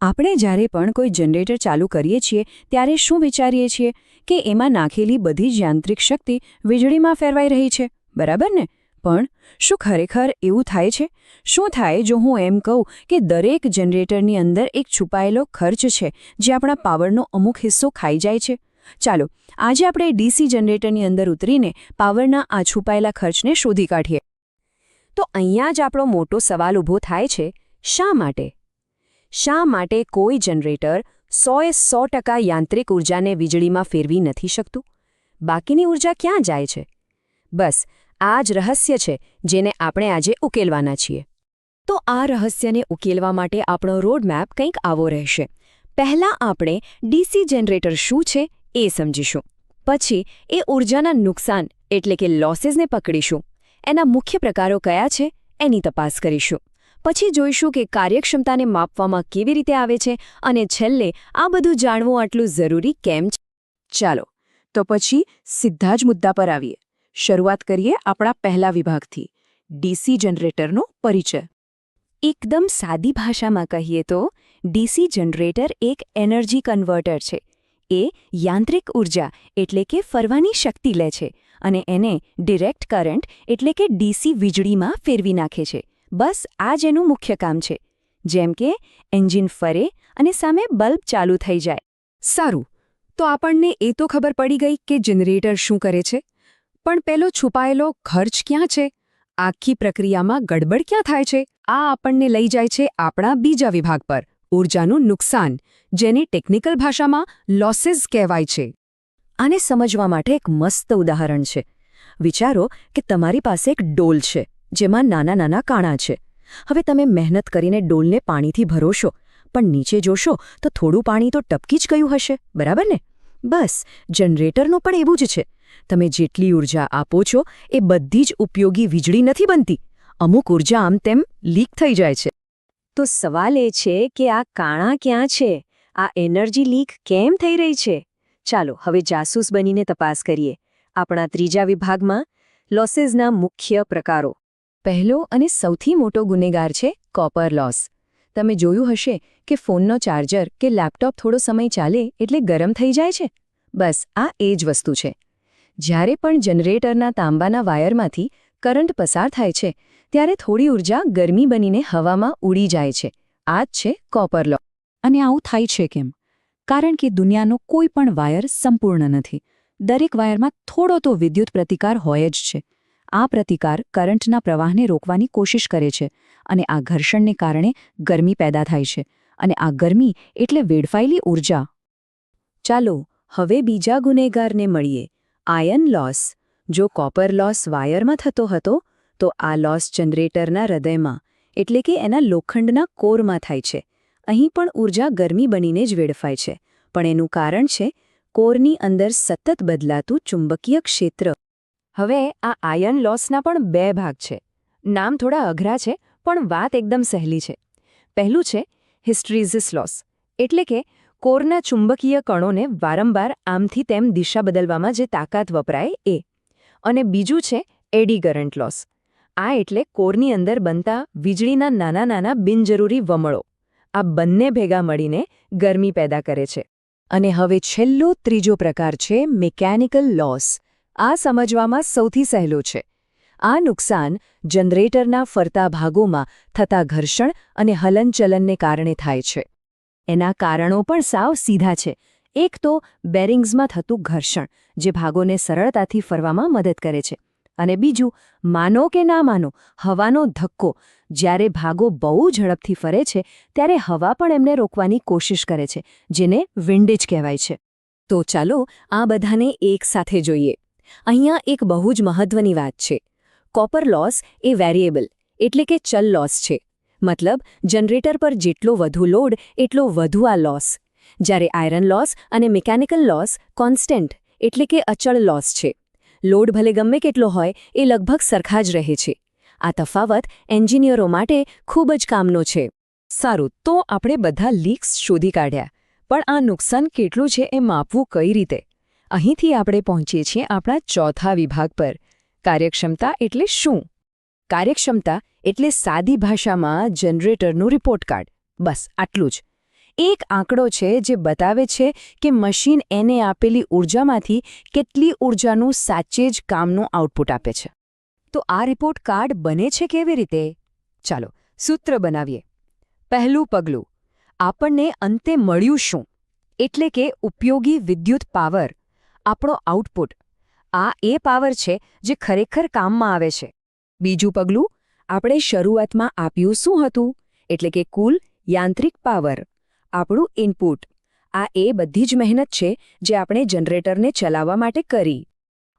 આપણે જ્યારે પણ કોઈ જનરેટર ચાલુ કરીએ છીએ, ત્યારે શું વિચારીએ છીએ? કે એમાં નાખેલી બધી જ યાંત્રિક શક્તિ વીજળીમાં ફેરવાઈ રહી છે. બરાબર ને? પણ શું ખરેખર એવું થાય છે? શું થાય જો હું એમ કહું કે દરેક જનરેટરની અંદર એક છુપાયેલો ખર્ચ છે, જે આપણા પાવરનો અમુક હિસ્સો ખાઈ જાય છે? ચાલો, આજે આપણે ડીસી જનરેટરની અંદર ઉતરીને પાવરના આ છુપાયેલા ખર્ચને શોધી કાઢીએ. તો અહીંયા જ આપણો મોટો સવાલ ઊભો થાય છે, શા માટે? શા માટે કોઈ જનરેટર સોએ સો ટકા યાંત્રિક ઉર્જાને વીજળીમાં ફેરવી નથી શકતું? બાકીની ઊર્જા ક્યાં જાય છે? બસ, આ જ રહસ્ય છે જેને આપણે આજે ઉકેલવાના છીએ. તો આ રહસ્યને ઉકેલવા માટે આપણો રોડમેપ કંઈક આવો રહેશે. પહેલાં આપણે ડીસી જનરેટર શું છે એ સમજીશું. પછી એ ઉર્જાના નુકસાન એટલે કે લોસીસને પકડીશું. એના મુખ્ય પ્રકારો કયા છે એની તપાસ કરીશું. પછી જોઈશું કે કાર્યક્ષમતાને માપવામાં કેવી રીતે આવે છે અને છેલ્લે આ બધું જાણવું આટલું જરૂરી કેમ છે? ચાલો, તો પછી સીધા જ મુદ્દા પર આવીએ. શરૂઆત કરીએ આપણા પહેલા વિભાગથી. ડીસી જનરેટરનો પરિચય. એકદમ સાદી ભાષામાં કહીએ તો, ડીસી જનરેટર એક એનર્જી કન્વર્ટર છે. એ યાંત્રિક ઊર્જા એટલે કે ફરવાની શક્તિ લે છે અને એને ડિરેક્ટ કરંટ એટલે કે ડીસી વીજળીમાં ફેરવી નાખે છે. બસ આ જ એનું મુખ્ય કામ છે. જેમ કે, એન્જિન ફરે અને સામે બલ્બ ચાલુ થઈ જાય. સારું, તો આપણને એ તો ખબર પડી ગઈ કે જનરેટર શું કરે છે? પણ પેલો છુપાયેલો ખર્ચ ક્યાં છે? આખી પ્રક્રિયામાં ગડબડ ક્યાં થાય છે? આ આપણને લઈ જાય છે આપણા બીજા વિભાગ પર. ઊર્જાનું નુકસાન, જેને ટેકનિકલ ભાષામાં લોસીસ કહેવાય છે. આને સમજવા માટે એક મસ્ત ઉદાહરણ છે. વિચારો કે તમારી પાસે એક ડોલ છે. જેમાં નાના નાના કાણા છે. હવે તમે મહેનત કરીને ડોલને પાણીથી ભરોશો, પણ નીચે જોશો તો થોડું પાણી તો ટપકી જ ગયું હશે, બરાબર ને? બસ, જનરેટરનું પણ એવું જ છે. તમે જેટલી ઊર્જા આપો છો એ બધી જ ઉપયોગી વીજળી નથી બનતી. અમુક ઊર્જા આમ તેમ લીક થઈ જાય છે. તો સવાલ એ છે કે આ કાણા ક્યાં છે? આ એનર્જી લીક કેમ થઈ રહી છે? ચાલો, હવે જાસૂસ બનીને તપાસ કરીએ. આપણા ત્રીજા વિભાગમાં લોસીસના મુખ્ય પ્રકારો. પહેલો અને સૌથી મોટો ગુનેગાર છે કોપર લોસ. તમે જોયું હશે કે ફોનનો ચાર્જર કે લેપટોપ થોડો સમય ચાલે એટલે ગરમ થઈ જાય છે? બસ, આ એ જ વસ્તુ છે. જ્યારે પણ જનરેટરના તાંબાના વાયરમાંથી કરંટ પસાર થાય છે, ત્યારે થોડી ઊર્જા ગરમી બનીને હવામાં ઉડી જાય છે. આ જ છે કોપર લોસ અને આવું થાય છે કેમ? કારણ કે દુનિયાનો કોઈ પણ વાયર સંપૂર્ણ નથી. દરેક વાયરમાં થોડો તો વિદ્યુત પ્રતિકાર હોય જ છે. આ પ્રતિકાર કરંટના પ્રવાહને રોકવાની કોશિશ કરે છે અને આ ઘર્ષણને કારણે ગરમી પેદા થાય છે અને આ ગરમી એટલે વેડફાયેલી ઊર્જા ચાલો, હવે બીજા ગુનેગારને મળીએ. Iron loss. જો કોપર લોસ વાયરમાં થતો હતો, તો આ લોસ જનરેટરના હૃદયમાં, એટલે કે એના લોખંડના કોરમાં થાય છે. અહીં પણ ઊર્જા ગરમી બનીને જ વેડફાય છે, પણ એનું કારણ છે, કોરની અંદર સતત બદલાતું ચુંબકીય ક્ષેત્ર. હવે આ આયન લોસના પણ બે ભાગ છે. નામ થોડા અઘરા છે, પણ વાત એકદમ સહેલી છે. પહેલું છે હિસ્ટ્રીઝિસ લોસ એટલે કે કોરના ચુંબકીય કણોને વારંવાર આમથી તેમ દિશા બદલવામાં જે તાકાત વપરાય એ. અને બીજું છે એડી કરંટ લોસ આ એટલે કોરની અંદર બનતા વીજળીના નાના નાના બિનજરૂરી વમળો. આ બંને ભેગા મળીને ગરમી પેદા કરે છે. અને હવે છેલ્લો ત્રીજો પ્રકાર છે મિકેનિકલ લોસ આ સમજવામાં સૌથી સહેલો છે. આ નુકસાન જનરેટરના ફરતા ભાગોમાં થતા ઘર્ષણ અને હલનચલનને કારણે થાય છે. એના કારણો પણ સાવ સીધા છે. એક તો બેરિંગ્સમાં થતું ઘર્ષણ, જે ભાગોને સરળતાથી ફરવામાં મદદ કરે છે. અને બીજું, માનો કે ના માનો, હવાનો ધક્કો, જ્યારે ભાગો બહુ ઝડપથી ફરે છે, ત્યારે હવા પણ એમને રોકવાની કોશિશ કરે છે, જેને વિન્ડેજ કહેવાય છે. તો ચાલો આ બધાને એક સાથે જોઈએ. અહીંયા એક બહુ જ મહત્વની વાત છે. કોપર લોસ એ વેરિયેબલ, એટલે કે ચલ લોસ છે. મતલબ, જનરેટર પર જેટલો વધુ લોડ, એટલો વધુ આ લોસ. જ્યારે આયરન લોસ અને મિકેનિકલ લોસ કોન્સ્ટન્ટ, એટલે કે અચળ લોસ છે. લોડ ભલે ગમે કેટલો હોય, એ લગભગ સરખા જ રહે છે. આ તફાવત એન્જિનિયરો માટે ખૂબ જ કામનો છે. સારું, તો આપણે બધા લીક્સ શોધી કાઢ્યા. પણ આ નુકસાન કેટલું છે એ માપવું કઈ રીતે? અહીંથી આપણે પહોંચીએ છીએ આપણા ચોથા વિભાગ પર. કાર્યક્ષમતા એટલે શું? કાર્યક્ષમતા એટલે સાદી ભાષામાં જનરેટરનું રિપોર્ટ કાર્ડ બસ, આટલું જ. એક આંકડો છે જે બતાવે છે કે મશીન એને આપેલી ઊર્જામાંથી કેટલી ઊર્જાનું સાચે જ કામનું આઉટપુટ આપે છે. તો આ રિપોર્ટ કાર્ડ બને છે કેવી રીતે? ચાલો, સૂત્ર બનાવીએ. પહેલું પગલું, આપણને અંતે મળ્યું શું? એટલે કે ઉપયોગી વિદ્યુત પાવર આપણો આઉટપુટ આ એ પાવર છે જે ખરેખર કામમાં આવે છે. બીજું પગલું, આપણે શરૂઆતમાં આપ્યું શું હતું? એટલે કે કુલ યાંત્રિક પાવર આપણું ઇનપુટ આ એ બધી જ મહેનત છે જે આપણે જનરેટરને ચલાવવા માટે કરી.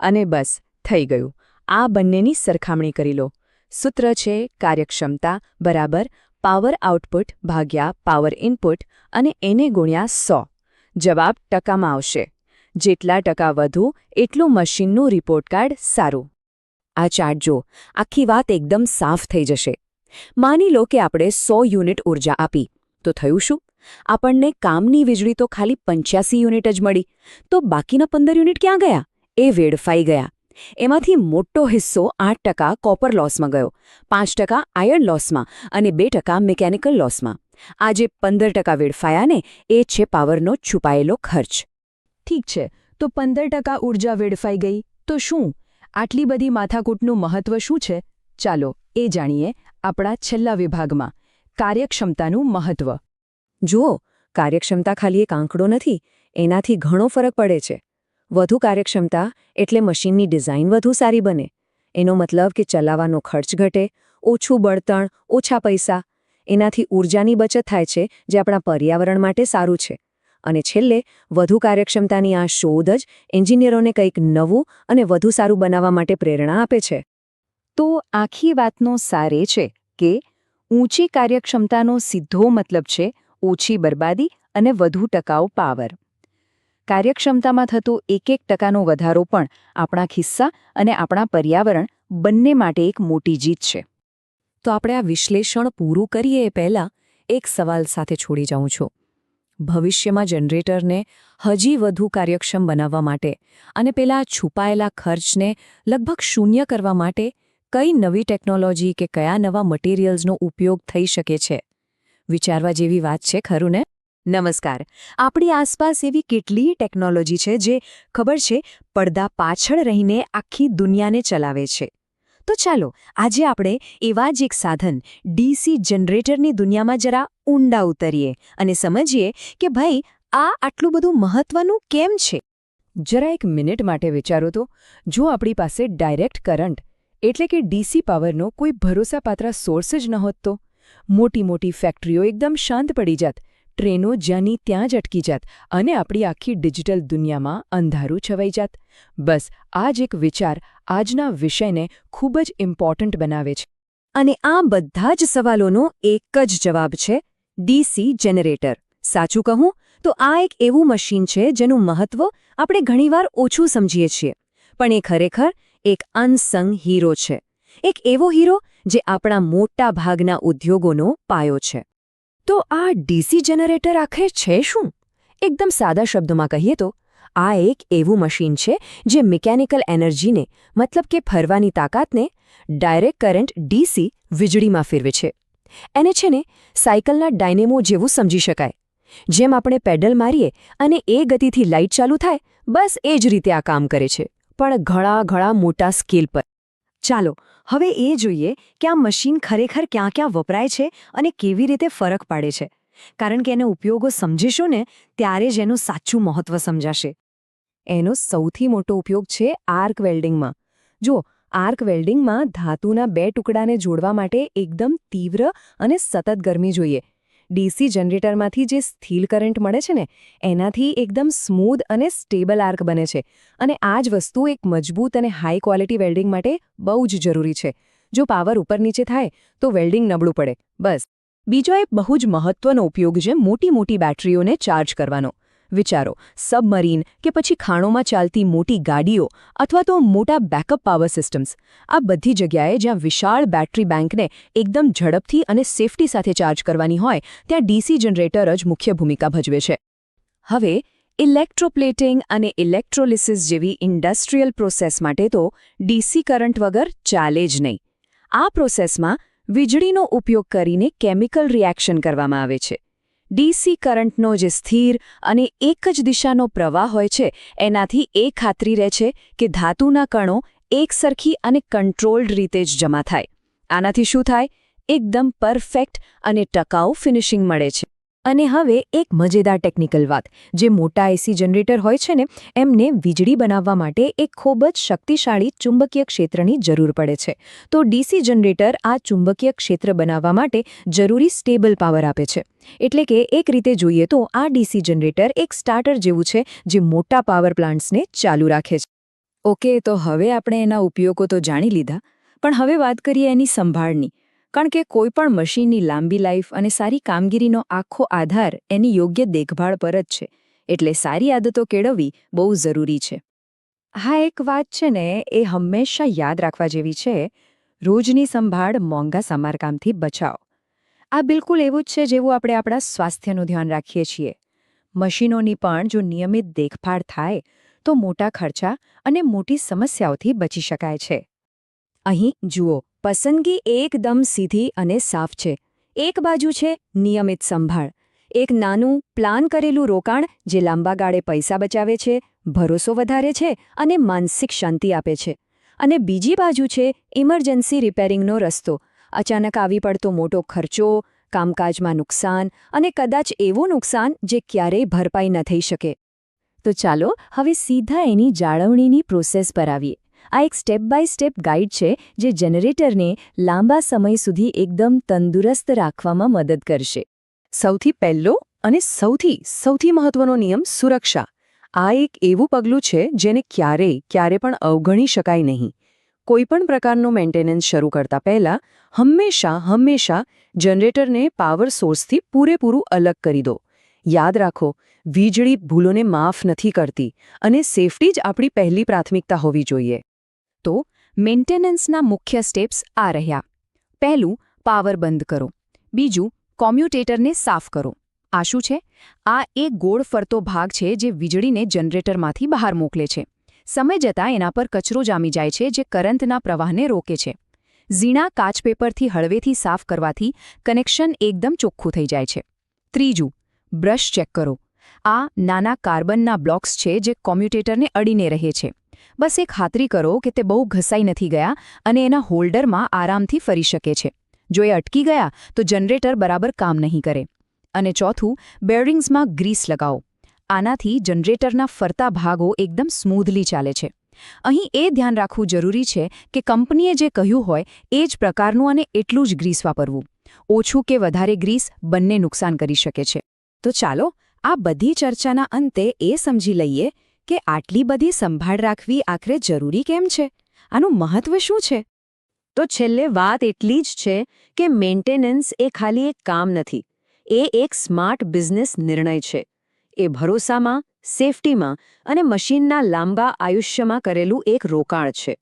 અને બસ, થઈ ગયું. આ બંનેની સરખામણી કરી લો. સૂત્ર છે કાર્યક્ષમતા બરાબર પાવર આઉટપુટ ભાગ્યા પાવર ઇનપુટ અને એને ગુણ્યા સો. જવાબ ટકામાં આવશે. જેટલા ટકા વધુ, એટલું મશીનનું રિપોર્ટ કાર્ડ સારું. આ ચાર્ટ જો આખી વાત એકદમ સાફ થઈ જશે. માની લો કે આપણે સો યુનિટ ઊર્જા આપી, તો થયું શું? આપણને કામની વીજળી તો ખાલી પંચ્યાસી યુનિટ જ મળી, તો બાકીના પંદર યુનિટ ક્યાં ગયા? એ વેડફાઈ ગયા. એમાંથી મોટો હિસ્સો આઠ ટકા કોપર લોસમાં ગયો, પાંચ ટકા આયર્ન લોસમાં અને બે ટકા મિકેનિકલ લોસમાં આ જે પંદર ટકા વેડફાયા ને એ છે પાવરનો છુપાયેલો ખર્ચ. ઠીક છે, તો પંદર ટકા ઊર્જા વેડફાઈ ગઈ, તો શું? આટલી બધી માથાકૂટનું મહત્વ શું છે? ચાલો, એ જાણીએ આપણા છેલ્લા વિભાગમાં, કાર્યક્ષમતાનું મહત્વ. જુઓ, કાર્યક્ષમતા ખાલી એક આંકડો નથી, એનાથી ઘણો ફરક પડે છે. વધુ કાર્યક્ષમતા એટલે મશીનની ડિઝાઇન વધુ સારી બને. એનો મતલબ કે ચલાવવાનો ખર્ચ ઘટે, ઓછું બળતણ, ઓછા પૈસા. એનાથી ઊર્જાની બચત થાય છે, જે આપણા પર્યાવરણ માટે સારું છે. અને છેલ્લે, વધુ કાર્યક્ષમતાની આ શોધ જ એન્જિનિયરોને કંઈક નવું અને વધુ સારું બનાવવા માટે પ્રેરણા આપે છે. તો આખી વાતનો સાર છે કે, ઊંચી કાર્યક્ષમતાનો સીધો મતલબ છે ઓછી બરબાદી અને વધુ ટકાઉ પાવર. કાર્યક્ષમતામાં થતો એક એક ટકાનો વધારો પણ આપણા ખિસ્સા અને આપણા પર્યાવરણ બંને માટે એક મોટી જીત છે. તો આપણે આ વિશ્લેષણ પૂરું કરીએ એ પહેલાં એક સવાલ સાથે છોડી જાઉં છું. ભવિષ્યમાં જનરેટરને હજી વધુ કાર્યક્ષમ બનાવવા માટે અને પેલા છુપાયેલા ખર્ચને લગભગ શૂન્ય કરવા માટે કઈ નવી ટેકનોલોજી કે કયા નવા મટીરિયલ્સનો ઉપયોગ થઈ શકે છે. વિચારવા જેવી વાત છે, ખરું ને? નમસ્કાર. આપણી આસપાસ એવી કેટલીય ટેકનોલોજી છે જે ખબર છે, પડદા પાછળ રહીને આખી દુનિયાને ચલાવે છે. તો ચાલો, આજે આપણે એવા જ એક સાધન, ડીસી જનરેટરની દુનિયામાં જરા ઊંડા ઉતરીએ અને સમજીએ કે ભાઈ, આ આટલું બધું મહત્વનું કેમ છે? જરા એક મિનિટ માટે વિચારો તો. જો આપણી પાસે ડાયરેક્ટ કરંટ, એટલે કે ડીસી પાવરનો કોઈ ભરોસાપાત્ર સોર્સ જ નહોત તો. મોટી મોટી ફેક્ટરીઓ એકદમ શાંત પડી જાત. ટ્રેનો જ્યાંની ત્યાં જ અટકી જાત અને આપણી આખી ડિજિટલ દુનિયામાં અંધારું છવાઈ જાત. બસ, આ એક વિચાર આજના વિષયને ખૂબ જ ઇમ્પોર્ટન્ટ બનાવે છે. અને આ બધા જ સવાલોનો એક જ જવાબ છે, ડીસી જેનરેટર. સાચું કહું, તો આ એક એવું મશીન છે જેનું મહત્વ આપણે ઘણીવાર ઓછું સમજીએ છીએ. પણ એ ખરેખર એક અનસંગ હીરો છે. એક એવો હીરો જે આપણા મોટા ભાગના ઉદ્યોગોનો પાયો છે. તો આ ડીસી જનરેટર આખરે છે શું? એકદમ સાદા શબ્દોમાં કહીએ તો, આ એક એવું મશીન છે જે મિકેનિકલ એનર્જીને, મતલબ કે ફરવાની તાકાતને, ડાયરેક્ટ કરંટ ડીસી વીજળીમાં ફેરવે છે. એને છે ને, સાયકલના ડાયનેમો જેવું સમજી શકાય. જેમ આપણે પેડલ મારીએ અને એ ગતિથી લાઇટ ચાલુ થાય, બસ એ જ રીતે આ કામ કરે છે. પણ ઘણા ઘણા મોટા સ્કેલ પર. ચાલો, હવે એ જોઈએ કે આ મશીન ખરેખર ક્યાં ક્યાં વપરાય છે અને કેવી રીતે ફરક પાડે છે. કારણ કે એનો ઉપયોગો સમજીશું ને, ત્યારે જ એનું સાચું મહત્વ સમજાશે. એનો સૌથી મોટો ઉપયોગ છે આર્ક વેલ્ડિંગમાં. જો આર્ક વેલ્ડિંગમાં ધાતુના બે ટુકડાને જોડવા માટે એકદમ તીવ્ર અને સતત ગરમી જોઈએ. ડીસી જનરેટરમાંથી જે સ્થિલ કરંટ મળે છે ને, એનાથી એકદમ સ્મૂધ અને સ્ટેબલ આર્ક બને છે. અને આ જ વસ્તુ એક મજબૂત અને હાઈ ક્વોલિટી વેલ્ડિંગ માટે બહુ જ જરૂરી છે. જો પાવર ઉપર નીચે થાય, તો વેલ્ડિંગ નબળું પડે. બસ. બીજો એક બહુ જ મહત્વનો ઉપયોગ છે મોટી મોટી બેટરીઓને ચાર્જ કરવાનો. વિચારો, સબમરીન કે પછી ખાણોમાં ચાલતી મોટી ગાડીઓ અથવા તો મોટા બેકઅપ પાવર સિસ્ટમ્સ. આ બધી જગ્યાએ જ્યાં વિશાળ બેટરી બેંકને એકદમ ઝડપથી અને સેફટી સાથે ચાર્જ કરવાની હોય, ત્યાં ડીસી જનરેટર જ મુખ્ય ભૂમિકા ભજવે છે. હવે, ઇલેક્ટ્રોપ્લેટિંગ અને ઇલેક્ટ્રોલિસિસ જેવી ઇન્ડસ્ટ્રીયલ પ્રોસેસ માટે તો ડીસી કરંટ વગર ચાલે જ નહીં. આ પ્રોસેસમાં વીજળીનો ઉપયોગ કરીને કેમિકલ રિએક્શન કરવામાં આવે છે. ડીસી કરંટનો જે સ્થિર અને એક જ દિશાનો પ્રવાહ હોય છે, એનાથી એ ખાતરી રહે છે કે ધાતુના કણો એકસરખી અને કંટ્રોલ્ડ રીતે જ જમા થાય. આનાથી શું થાય? એકદમ પરફેક્ટ અને ટકાઉ ફિનિશિંગ મળે છે. અને હવે એક મજેદાર ટેકનિકલ વાત. જે મોટા એસી જનરેટર હોય છે ને, એમને વીજળી બનાવવા માટે એક ખૂબ જ શક્તિશાળી ચુંબકીય ક્ષેત્રની જરૂર પડે છે. તો ડીસી જનરેટર આ ચુંબકીય ક્ષેત્ર બનાવવા માટે જરૂરી સ્ટેબલ પાવર આપે છે. એટલે કે એક રીતે જોઈએ તો આ ડીસી જનરેટર એક સ્ટાર્ટર જેવું છે, જે મોટા પાવર પ્લાન્ટ્સને ચાલુ રાખે છે. ઓકે, તો હવે આપણે એના ઉપયોગો તો જાણી લીધા. પણ હવે વાત કરીએ એની સંભાળની. કારણ કે કોઈ પણ મશીનની લાંબી લાઈફ અને સારી કામગીરીનો આખો આધાર એની યોગ્ય દેખભાળ પર જ છે. એટલે સારી આદતો કેળવવી બહુ જરૂરી છે. હા, એક વાત છે ને, એ હંમેશા યાદ રાખવા જેવી છે, રોજની સંભાળ મોંઘા સમારકામથી બચાવ. આ બિલકુલ એવું જ છે જેવું આપણે આપણા સ્વાસ્થ્યનું ધ્યાન રાખીએ છીએ. મશીનોની પણ જો નિયમિત દેખભાળ થાય, તો મોટા ખર્ચા અને મોટી સમસ્યાઓથી બચી શકાય છે. અહીં જુઓ પસંદગી એકદમ સીધી અને સાફ છે. એક બાજુ છે નિયમિત સંભાળ. એક નાનું, પ્લાન કરેલું રોકાણ જે લાંબા ગાળે પૈસા બચાવે છે, ભરોસો વધારે છે અને માનસિક શાંતિ આપે છે. અને બીજી બાજુ છે ઇમરજન્સી રિપેરિંગનો રસ્તો. અચાનક આવી પડતો મોટો ખર્ચો, કામકાજમાં નુકસાન અને કદાચ એવું નુકસાન જે ક્યારેય ભરપાઈ ન થઈ શકે. તો ચાલો હવે સીધા એની જાળવણીની પ્રોસેસ પર આવીએ. આ એક સ્ટેપ બાય સ્ટેપ ગાઈડ છે જે જનરેટરને લાંબા સમય સુધી એકદમ તંદુરસ્ત રાખવામાં મદદ કરશે. સૌથી પહેલો અને સૌથી સૌથી મહત્વનો નિયમ સુરક્ષા. આ એક એવું પગલું છે જેને ક્યારેય, ક્યારે પણ અવગણી શકાય નહીં. કોઈપણ પ્રકારનું મેન્ટેનન્સ શરૂ કરતા પહેલા હંમેશા હંમેશા જનરેટરને પાવર સોર્સથી પૂરેપૂરું અલગ કરી દો. યાદ રાખો, વીજળી ભૂલોને માફ નથી કરતી અને સેફટી જ આપણી પહેલી પ્રાથમિકતા હોવી જોઈએ. તો મેન્ટેનન્સના મુખ્ય સ્ટેપ્સ આ રહ્યા. પહેલું, પાવર બંધ કરો. બીજું, કોમ્યુટેટરને સાફ કરો. આ શું છે? આ એક ગોળ ફરતો ભાગ છે જે વીજળીને જનરેટરમાંથી બહાર મોકલે છે. સમય જતાં એના પર કચરો જામી જાય છે જે કરંટના પ્રવાહને રોકે છે. ઝીણા કાચ પેપરથી હળવેથી સાફ કરવાથી કનેક્શન એકદમ ચોખ્ખું થઈ જાય છે. ત્રીજું, બ્રશ ચેક કરો. આ નાના કાર્બનના બ્લોક્સ છે જે કોમ્યુટેટરને અડીને રહે છે. બસ એ ખાતરી કરો કે તે બહુ ઘસાઈ નથી ગયા અને એના હોલ્ડરમાં આરામથી ફરી શકે છે. જો એ અટકી ગયા, તો જનરેટર બરાબર કામ નહીં કરે. અને ચોથું, બેરિંગ્સમાં ગ્રીસ લગાવો. આનાથી જનરેટરના ફરતા ભાગો એકદમ સ્મૂધલી ચાલે છે. અહીં એ ધ્યાન રાખવું જરૂરી છે કે કંપનીએ જે કહ્યું હોય, એ જ પ્રકારનું અને એટલું જ ગ્રીસ વાપરવું. ઓછું કે વધારે ગ્રીસ બંને નુકસાન કરી શકે છે. તો ચાલો, આ બધી ચર્ચાના અંતે એ સમજી લઈએ કે આટલી બધી સંભાળ રાખવી આખરે જરૂરી કેમ છે? આનું મહત્વ શું છે? તો છેલ્લે વાત એટલી જ છે કે મેન્ટેનન્સ એ ખાલી એક કામ નથી, એ એક સ્માર્ટ બિઝનેસ નિર્ણય છે. એ ભરોસામાં, સેફટીમાં અને મશીનના લાંબા આયુષ્યમાં કરેલું એક રોકાણ છે.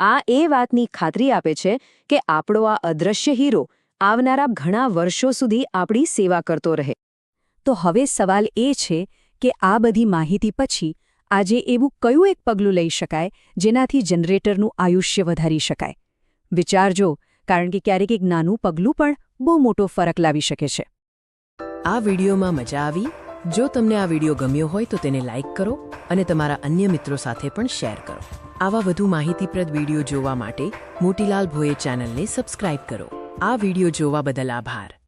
આ એ વાતની ખાતરી આપે છે કે આપણો આ અદૃશ્ય હીરો આવનારા ઘણા વર્ષો સુધી આપણી સેવા કરતો રહે. તો હવે સવાલ એ છે કે આ બધી માહિતી પછી આજે એવું કયું એક પગલું લઈ શકાય જેનાથી જનરેટરનું આયુષ્ય વધારી શકાય? વિચારજો કારણ કે ક્યારેક એક નાનું પગલું પણ બહુ મોટો ફરક લાવી શકે છે. આ વિડીયોમાં મજા આવી? જો તમને આ વીડિયો ગમ્યો હોય તો તેને લાઇક કરો અને તમારા અન્ય મિત્રો સાથે પણ શેર કરો. આવા વધુ માહિતીપ્રદ વીડિયો જોવા માટે મોટીલાલ ભોએ ચેનલને સબસ્ક્રાઇબ કરો. આ વીડિયો જોવા બદલ આભાર.